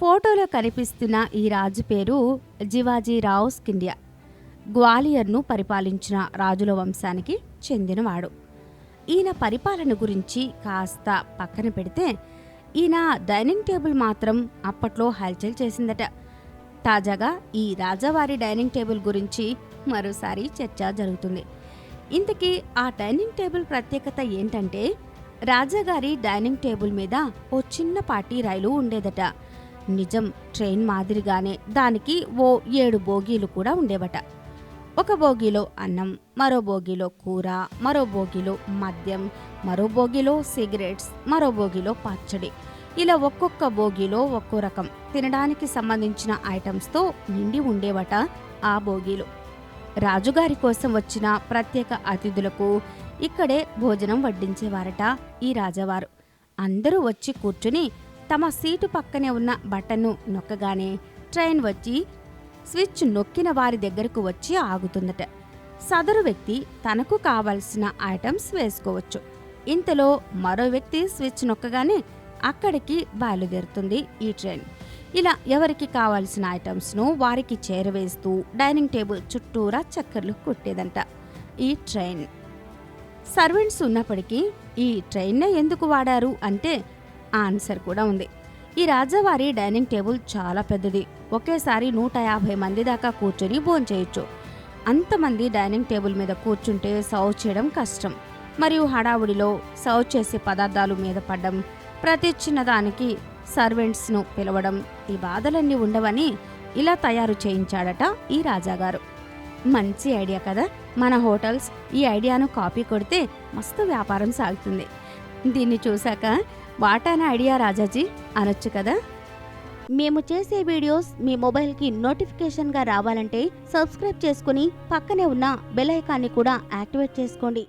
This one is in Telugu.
ఫోటోలో కనిపిస్తున్న ఈ రాజు పేరు జివాజీ రావ్ స్కిండియా గ్వాలియర్ను పరిపాలించిన రాజుల వంశానికి చెందినవాడు. ఈయన పరిపాలన గురించి కాస్త పక్కన పెడితే ఈయన డైనింగ్ టేబుల్ మాత్రం అప్పట్లో హల్చల్ చేసిందట. తాజాగా ఈ రాజావారి డైనింగ్ టేబుల్ గురించి మరోసారి చర్చ జరుగుతుంది. ఇంతకీ ఆ డైనింగ్ టేబుల్ ప్రత్యేకత ఏంటంటే రాజాగారి డైనింగ్ టేబుల్ మీద ఓ చిన్నపాటి రైలు ఉండేదట. నిజం ట్రైన్ మాదిరిగానే దానికి ఓ ఏడు బోగీలు కూడా ఉండేవట. ఒక బోగీలో అన్నం మరో బోగీలో కూర మరో బోగీలో మద్యం మరో బోగీలో సిగరెట్స్ మరో బోగీలో పచ్చడి. ఇలా ఒక్కొక్క బోగీలో ఒక్కో రకం. తినడానికి సంబంధించిన ఐటమ్స్తో నిండి ఉండేవట ఆ బోగీలు. రాజుగారి కోసం వచ్చిన ప్రత్యేక అతిథులకు ఇక్కడే భోజనం వడ్డించేవారట ఈ రాజావారు. అందరూ వచ్చి కూర్చుని తమ సీటు పక్కనే ఉన్న బటన్ను నొక్కగానే ట్రైన్ వచ్చి స్విచ్ నొక్కిన వారి దగ్గరకు వచ్చి ఆగుతుందట. సదరు వ్యక్తి తనకు కావలసిన ఐటమ్స్ వేసుకోవచ్చు. ఇంతలో మరో వ్యక్తి స్విచ్ నొక్కగానే అక్కడికి బయలుదేరుతుంది ఈ ట్రైన్. ఇలా ఎవరికి కావాల్సిన ఐటమ్స్ను వారికి చేరవేస్తూ డైనింగ్ టేబుల్ చుట్టూరా చక్కర్లు కొట్టేదంట ఈ ట్రైన్. సర్వెంట్స్ ఉన్నప్పటికీ ఈ ట్రైన్నే ఎందుకు వాడారు అంటే ఆన్సర్ కూడా ఉంది. ఈ రాజావారి డైనింగ్ టేబుల్ చాలా పెద్దది. ఒకేసారి నూట యాభై మంది దాకా కూర్చొని భోంచేయచ్చు అంతమంది డైనింగ్ టేబుల్ మీద కూర్చుంటే సర్వ్ చేయడం కష్టం. మరియు హడావుడిలో సర్వ్ చేసే పదార్థాలు మీద పడడం ప్రతి చిన్నదానికి సర్వెంట్స్ను పిలవడం ఈ బాధలన్నీ ఉండవని ఇలా తయారు చేయించాడట ఈ రాజాగారు. మంచి ఐడియా కదా! మన హోటల్స్ ఈ ఐడియాను కాపీ కొడితే మస్తు వ్యాపారం సాగుతుంది. దీన్ని చూశాక వాటాన ఐడియా రాజాజీ? అనొచ్చు కదా? మేము చేసే వీడియోస్ మీ మొబైల్కి నోటిఫికేషన్గా రావాలంటే సబ్స్క్రైబ్ చేసుకుని పక్కనే ఉన్న బెల్ ఐకాన్ని కూడా యాక్టివేట్ చేసుకోండి.